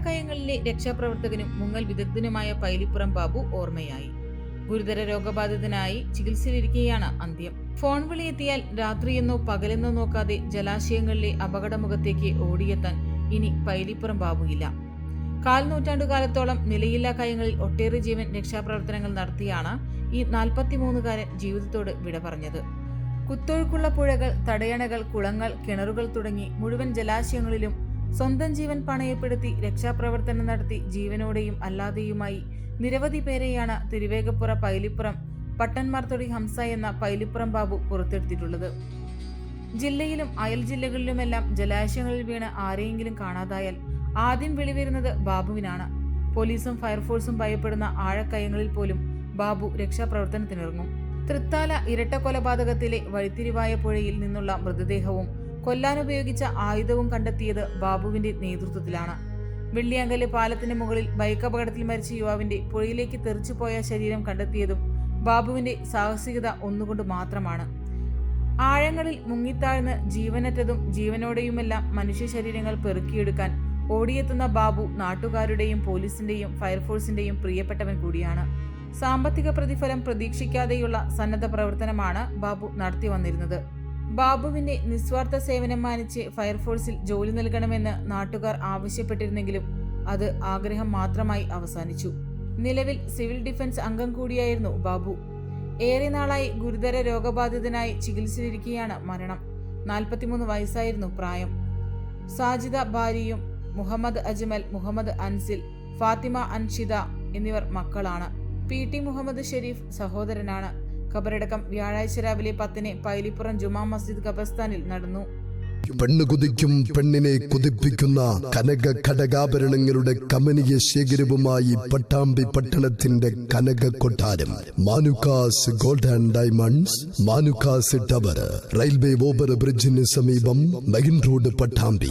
ആഴക്കയങ്ങളിലെ രക്ഷാപ്രവർത്തകനും മുങ്ങൽ വിദഗ്ധനുമായ പൈലിപ്പുറം ബാബു ഓർമ്മയായി. ഗുരുതര രോഗബാധിതനായി ചികിത്സയിലിരിക്കെയാണ് അന്ത്യം. ഫോൺ വിളിയെത്തിയാൽ രാത്രിയെന്നോ പകലെന്നോ നോക്കാതെ ജലാശയങ്ങളിലെ അപകടമുഖത്തേക്ക് ഓടിയെത്താൻ ഇനി പൈലിപ്പുറം ബാബുയില്ല. കാൽ നൂറ്റാണ്ടുകാലത്തോളം നിലയില്ലാ കയങ്ങളിൽ ഒട്ടേറെ ജീവൻ രക്ഷാപ്രവർത്തനങ്ങൾ നടത്തിയാണ് ഈ നാൽപ്പത്തിമൂന്നുകാരൻ ജീവിതത്തോട് വിട പറഞ്ഞത്. കുത്തൊഴുക്കുള്ള പുഴകൾ തടയണകൾ കുളങ്ങൾ കിണറുകൾ തുടങ്ങി മുഴുവൻ ജലാശയങ്ങളിലും സ്വന്തം ജീവൻ പണയപ്പെടുത്തി രക്ഷാപ്രവർത്തനം നടത്തി ജീവനോടെയും അല്ലാതെയുമായി നിരവധി പേരെയാണ് തിരുവേഗപ്പുറ പൈലിപ്പുറം പട്ടന്മാർതൊടി ഹംസ എന്ന പൈലിപ്പുറം ബാബു പുറത്തെടുത്തിട്ടുള്ളത്. ജില്ലയിലും അയൽ ജില്ലകളിലുമെല്ലാം ജലാശയങ്ങളിൽ വീണ് ആരെയെങ്കിലും കാണാതായാൽ ആദ്യം വെളിവരുന്നത് ബാബുവിനാണ്. പോലീസും ഫയർഫോഴ്സും ഭയപ്പെടുന്ന ആഴക്കയങ്ങളിൽ പോലും ബാബു രക്ഷാപ്രവർത്തനത്തിനിറങ്ങും. തൃത്താല ഇരട്ട കൊലപാതകത്തിലെ വഴിത്തിരിവായ പുഴയിൽ നിന്നുള്ള മൃതദേഹവും കൊല്ലാനുപയോഗിച്ച ആയുധവും കണ്ടെത്തിയത് ബാബുവിന്റെ നേതൃത്വത്തിലാണ്. വെള്ളിയാങ്കൽ പാലത്തിന് മുകളിൽ ബൈക്ക് അപകടത്തിൽ മരിച്ച യുവാവിന്റെ പുഴയിലേക്ക് തെറിച്ചുപോയ ശരീരം കണ്ടെത്തിയതും ബാബുവിന്റെ സാഹസികത ഒന്നുകൊണ്ട് മാത്രമാണ്. ആഴങ്ങളിൽ മുങ്ങിത്താഴ്ന്ന് ജീവനറ്റതും ജീവനോടെയുമെല്ലാം മനുഷ്യ ശരീരങ്ങൾ പെറുക്കിയെടുക്കാൻ ഓടിയെത്തുന്ന ബാബു നാട്ടുകാരുടെയും പോലീസിന്റെയും ഫയർഫോഴ്സിന്റെയും പ്രിയപ്പെട്ടവൻ കൂടിയാണ്. സാമ്പത്തിക പ്രതിഫലം പ്രതീക്ഷിക്കാതെയുള്ള സന്നദ്ധ പ്രവർത്തനമാണ് ബാബു നടത്തി വന്നിരുന്നത് ബാബുവിന്റെ നിസ്വാർത്ഥ സേവനം മാനിച്ച് ഫയർഫോഴ്സിൽ ജോലി നൽകണമെന്ന് നാട്ടുകാർ ആവശ്യപ്പെട്ടിരുന്നെങ്കിലും അത് ആഗ്രഹം മാത്രമായി അവസാനിച്ചു. നിലവിൽ സിവിൽ ഡിഫൻസ് അംഗം കൂടിയായിരുന്നു ബാബു. ഏറെ നാളായി ഗുരുതര രോഗബാധിതനായി ചികിത്സയിലിരിക്കുകയാണ് മരണം. നാൽപ്പത്തിമൂന്ന് വയസ്സായിരുന്നു പ്രായം. സാജിദ ഭാര്യയും മുഹമ്മദ് അജ്മൽ മുഹമ്മദ് അൻസിൽ ഫാത്തിമ അൻഷിദ എന്നിവർ മക്കളാണ്. പി ടി മുഹമ്മദ് ഷെരീഫ് സഹോദരനാണ്. ഖബറടക്കം വ്യാഴാഴ്ച രാവിലെ പത്തിന് പൈലിപ്പുറം ജുമാ മസ്ജിദ് ഖബർസ്ഥാനിൽ നടന്നു. പെണ്ണ് കുതിക്കും പെണ്ണിനെ കുതിപ്പിക്കുന്ന കനക ഘടകാഭരണങ്ങളുടെ കമനീയ ശേഖരവുമായി പട്ടാമ്പി പട്ടണത്തിന്റെ കനക കൊട്ടാരം. Manukkas gold and diamonds Manukkas tower railway over ബ്രിഡ്ജിന് സമീപം മെയിൻ റോഡ് പട്ടാമ്പി.